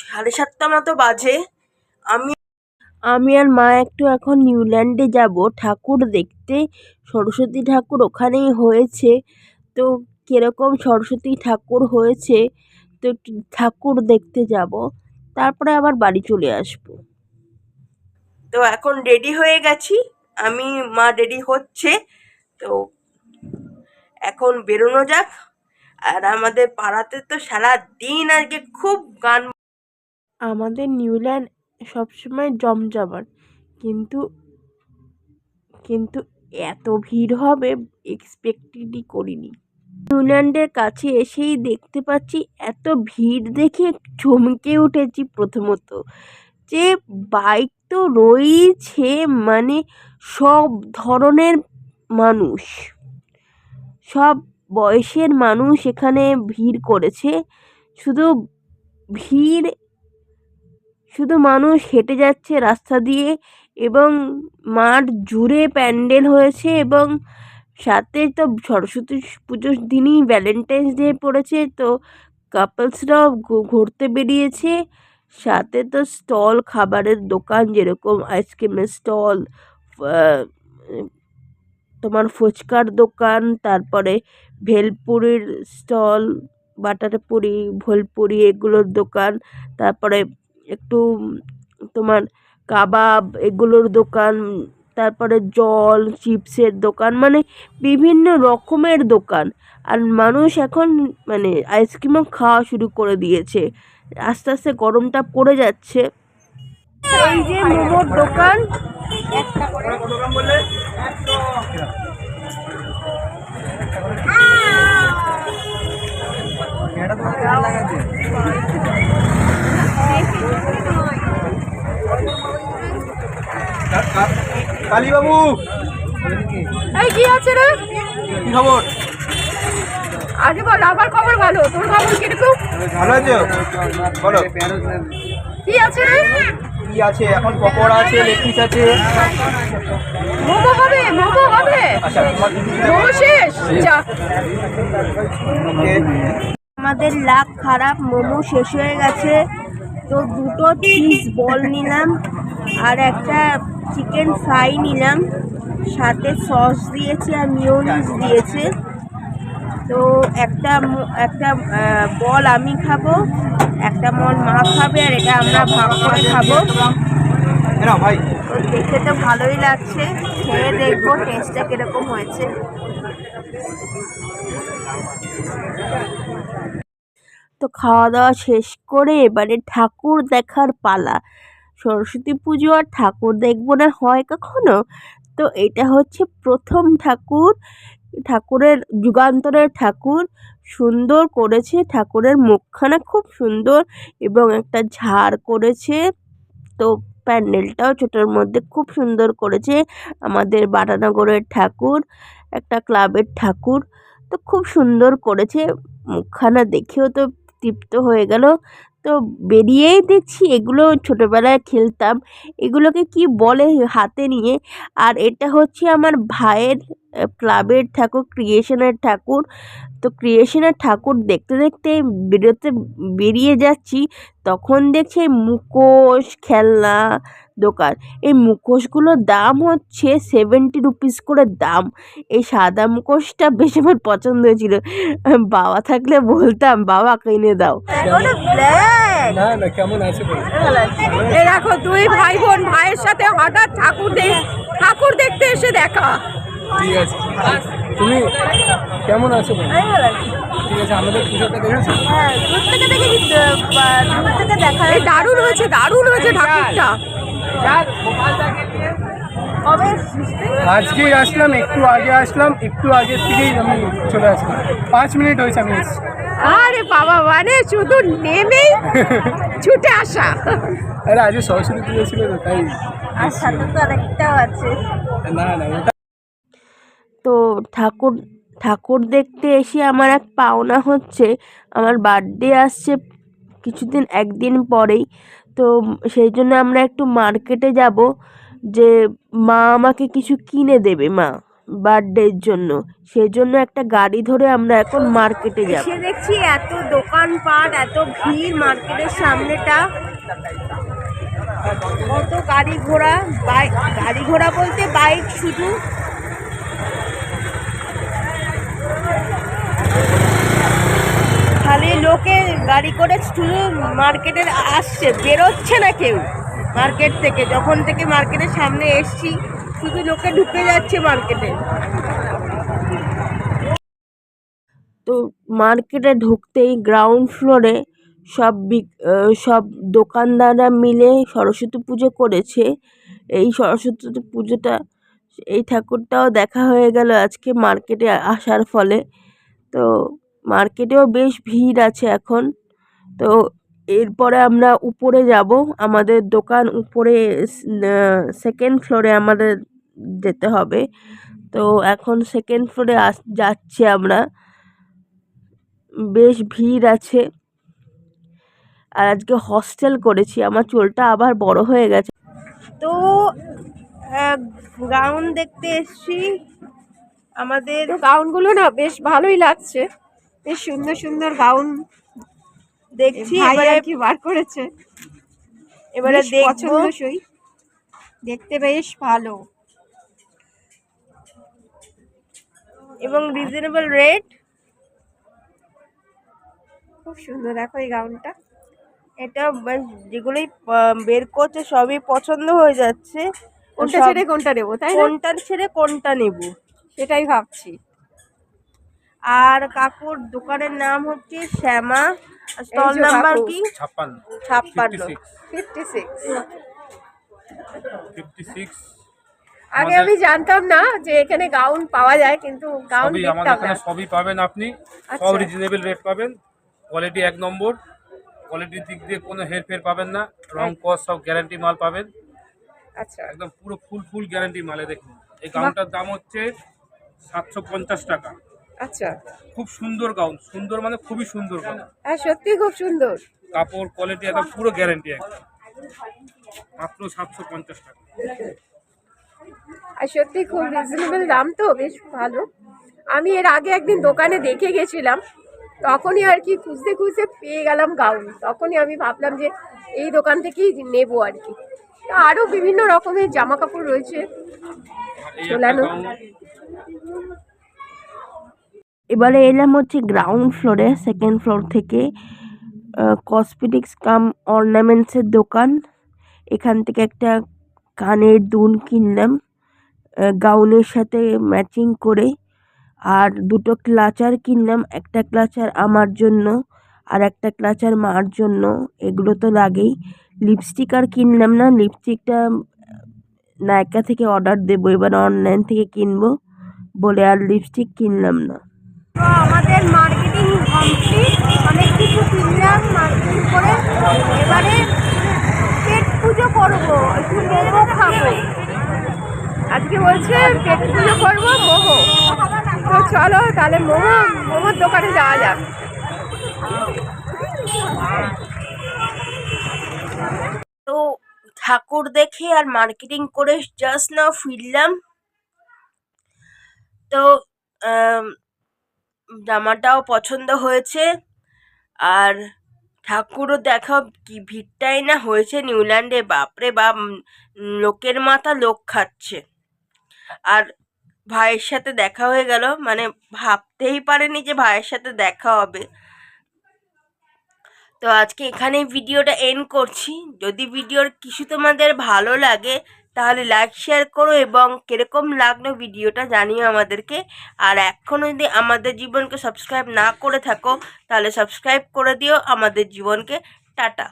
সাড়ে সাতটা মতো বাজে। আমি আমি আর মা একটু এখন নিউল্যান্ডে যাব। ঠাকুর দেখতে। সরস্বতী ঠাকুর ওখানেই হয়েছে। তো কীরকম সরস্বতী ঠাকুর হয়েছে, তো ঠাকুর দেখতে যাব। তারপরে আবার বাড়ি চলে আসব। তো এখন রেডি হয়ে গেছি। আমি, মা রেডি হচ্ছে। তো এখন বেরোনো যাক। আর আমাদের পাড়াতে তো সারা দিন আজকে খুব গান আমাদের নিউল্যান্ড সবসময় জমজমাট। কিন্তু কিন্তু এত ভিড় হবে এক্সপেক্টেডই করিনি। নিউল্যান্ডের কাছে এসেই দেখতে পাচ্ছি এত ভিড় দেখে চমকে উঠেছি প্রথমত। যে বাইক তো রয়েছে মানে সব ধরনের মানুষ। সব বয়সের মানুষ এখানে ভিড় করেছে। শুধু ভিড় শুধু মানুষ হেঁটে যাচ্ছে রাস্তা দিয়ে এবং মাঠ জুড়ে প্যান্ডেল হয়েছে এবং সাথে তো সরস্বতী পুজোর দিনই ভ্যালেন্টাইন্স ডে পড়েছে, তো কাপলসরাও ঘুরতে বেরিয়েছে। সাথে তো স্টল, খাবারের দোকান যেরকম আইসক্রিমের স্টল তোমার ফুচকার দোকান, তারপরে ভেলপুরির স্টল বাটার পুরি ভোলপুরি এগুলোর দোকান, তারপরে একটু তোমার কাবাব এগুলোর দোকান, তারপরে জল, চিপসের দোকান মানে বিভিন্ন রকমের দোকান। আর মানুষ এখন মানে আইসক্রিমও খাওয়া শুরু করে দিয়েছে। আস্তে আস্তে গরমটা পড়ে যাচ্ছে। এই যে মোমোর দোকান। কালীবাবু! এই কি আছে রে? কি খবর? আগে বল আমার খবর ভালো। তোর খবর কীরকম? ভালো আছো? বলো। কি আছে রে? কি আছে? এখন পকোড়া আছে লেগ পিস আছে। মোমো হবে মোমো হবে। আচ্ছা মোমো শেষ। যা। আমাদের লাভ খারাপ মোমো শেষ হয়ে গেছে। তো দুটো চিজ বল নিলাম আর একটা চিকেন ফ্রাই নিলাম। সাথে সস দিয়েছে আর মিওনিজ দিয়েছে। তো একটা একটা বল আমি খাব একটা মল মা খাবে আর এটা আমরা ভাগ করে খাব। দেখে তো ভালোই লাগছে খেয়ে দেখব টেস্টটা কীরকম হয়েছে। তো খাওয়া দাওয়া শেষ করে এবারে ঠাকুর দেখার পালা। সরস্বতী পুজো আর ঠাকুর দেখব না হয় কখনো? তো এটা হচ্ছে প্রথম ঠাকুর, ঠাকুরের যুগান্তরের ঠাকুর। সুন্দর করেছে, ঠাকুরের মুখখানা খুব সুন্দর এবং একটা ঝাড় করেছে। তো প্যান্ডেলটাও ছোটোর মধ্যে খুব সুন্দর করেছে আমাদের বাটানগরের ঠাকুর, একটা ক্লাবের ঠাকুর। তো খুব সুন্দর করেছে, মুখখানা দেখেও তো তৃপ্ত হয়ে গেল। তো বেরিয়েই দেখছি এগুলো ছোটোবেলায় খেলতাম। এগুলোকে কি বলে হাতে নিয়ে? আর এটা হচ্ছে আমার ভাইয়ের ক্লাবের ঠাকুর, ক্রিয়েশনের ঠাকুর। তো ক্রিয়েশনের ঠাকুর দেখতে দেখতে বেরোতে, বেরিয়ে যাচ্ছি। তখন দেখছি মুখোশ, খেলনা দোকান। এই মুখোশগুলোর দাম হচ্ছে সেভেন্টি রুপিস করে দাম। এই সাদা মুখোশটা বেশ আমার পছন্দ হয়েছিল। বাবা থাকলে বলতাম বাবা কিনে দাও। না না এই দেখো দুই ভাই বোন ভাইয়ের সাথে হঠাৎ ঠাকুর দেখ ঠাকুর দেখতে এসে দেখা। ঠিক আছে। তুমি কেমন আছো ঠিক আছে আমাদের পুজোটা দেখেছ? হ্যাঁ দূর থেকে দেখেছি দূর থেকে দেখা দারুণ হয়েছে দারুণ হয়েছে ঠাকুরটা। আজকেই আসলাম একটু আগে আসলাম একটু আগে থেকেই আমি চলে আসলাম। পাঁচ মিনিট হয়েছে আমি আরে বাবা মানে শুধু নেমেই ছুটে আসা। আরে আজকে সরস্বতী পুজো ছিল তো তাই আর সাথে তো আরেকটাও আছে। না না তো ঠাকুর ঠাকুর দেখতে এসে আমার এক পাওনা হচ্ছে। আমার বার্থডে আসছে কিছুদিন একদিন পরেই। তো সেই জন্য আমরা একটু মার্কেটে যাব যে মা আমাকে কিছু কিনে দেবে, মা বার্থডের জন্য। সেজন্য একটা গাড়ি ধরে আমরা এখন মার্কেটে যাব। এসে দেখছি এত দোকানপাট, এত ভিড় মার্কেটের সামনেটা। কত গাড়ি ঘোড়া গাড়ি ঘোড়া বলতে বাইক শুধু খালি লোকে গাড়ি করে শুধু মার্কেটের আসছে, বেরোচ্ছে না কেউ। মার্কেট থেকে, যখন থেকে মার্কেটের সামনে এসছি, শুধু লোকে ঢুকে যাচ্ছে মার্কেটে। তো মার্কেটে ঢুকতেই গ্রাউন্ড ফ্লোরে সব সব দোকানদাররা মিলে সরস্বতী পুজো করেছে। এই সরস্বতী পুজোটা, এই ঠাকুরটাও দেখা হয়ে গেল আজকে মার্কেটে আসার ফলে। তো মার্কেটেও বেশ ভিড় আছে এখন। তো এরপরে আমরা উপরে যাব। আমাদের দোকান উপরে সেকেন্ড ফ্লোরে আমাদের যেতে হবে। তো এখন সেকেন্ড ফ্লোরে আস, যাচ্ছি আমরা। বেশ ভিড় আছে। আর আজকে হস্টেল করেছি। আমার চুলটা আবার বড় হয়ে গেছে। তো গাউন দেখতে এসছি। আমাদের গাউনগুলো না বেশ ভালোই লাগছে। সুন্দর সুন্দর গাউন দেখছি এবারে কি বার করেছে। এবারে পছন্দসই। দেখতে বেশ ভালো। এবং রিজনেবল রেট খুব সুন্দর দেখো এই গাউনটা এটা যেগুলোই বের করছে সবই পছন্দ হয়ে যাচ্ছে। কোনটা ছেড়ে কোনটা নেব তাই কোনটার ছেড়ে কোনটা নেব? সেটাই ভাবছি। আর কাকুর দোকানের নাম হচ্ছে শ্যামা স্টল নাম্বার কি? ছাপ্পান্ন। ছাপ্পান্ন। ফিফটি সিক্স ফিফটি সিক্স আগে আমি জানতাম না যে এখানে গাউন পাওয়া যায় কিন্তু গাউন সবই আমাদের এখানে সবই পাবেন আপনি। সব আচ্ছা। রিজনেবল রেট পাবেন। কোয়ালিটি এক নম্বর। কোয়ালিটির দিক দিয়ে কোনো হেরফের পাবেন না। রং কস সব গ্যারান্টি মাল পাবেন। আচ্ছা। একদম পুরো ফুল ফুল গ্যারান্টি মালে দেখুন। এই গাউনটার দাম হচ্ছে সাতশো পঞ্চাশ টাকা। আচ্ছা। খুব সুন্দর গাউন সুন্দর মানে খুবই সুন্দর গাউন। হ্যাঁ সত্যি খুব সুন্দর। কাপড় কোয়ালিটি একদম পুরো গ্যারান্টি একদম। মাত্র সাতশো পঞ্চাশ টাকা। আর সত্যি খুব রিজনেবল দাম তো বেশ ভালো। আমি এর আগে একদিন দোকানে দেখে গেছিলাম তখনই আর কি খুঁজতে খুঁজতে পেয়ে গেলাম গাউন তখনই আমি ভাবলাম যে এই দোকান থেকেই নেব আর কি। তো আরও বিভিন্ন রকমের জামা কাপড় রয়েছে। আর এই একটা ঝোলানো। গাউন এবারে এলাম হচ্ছে গ্রাউন্ড ফ্লোরে সেকেন্ড ফ্লোর থেকে কসমেটিক্স কাম অর্নামেন্টসের দোকান। এখান থেকে একটা কানের দুল কিনলাম গাউনের সাথে ম্যাচিং করে। আর দুটো ক্লাচার কিনলাম, একটা ক্লাচার আমার জন্য আর একটা ক্লাচার মার জন্য। এগুলো তো লাগেই। লিপস্টিক আর কিনলাম না লিপস্টিকটা নায়িকা থেকে অর্ডার দেবো, এবার অনলাইন থেকে কিনবো বলে আর লিপস্টিক কিনলাম না। আমাদের মার্কেটিং কমপ্লিট অনেক কিছু কিনলাম মার্কেটিং করে এবারে পেট পুজো করব একটু মোমো খাব। আজকে বলছে পেট পুজো করব মোমো। তো চলো তাহলে মোমো মোমোর দোকানে যাওয়া যাক। তো ঠাকুর দেখে আর মার্কেটিং করে জাস্ট নাও ফিরলাম। তো আম, জামাটাও পছন্দ হয়েছে। আর ঠাকুরও দেখা কি ভিড়টাই না হয়েছে নিউল্যান্ডে বাপরে বাপ লোকের মাথা লোক খাচ্ছে। আর ভাইয়ের সাথে দেখা হয়ে গেল মানে ভাবতেই পারেনি যে ভাইয়ের সাথে দেখা হবে। তো আজকে এখানেই ভিডিওটা এন্ড করছি। যদি ভিডিওর কিছু তোমাদের ভালো লাগে, তাহলে লাইক শেয়ার করো এবং কীরকম লাগল ভিডিওটা জানিও আমাদেরকে। আর এখনও যদি আমাদের জীবনকে সাবস্ক্রাইব না করে থাকো, তাহলে সাবস্ক্রাইব করে দিও। আমাদের জীবনকে টাটা।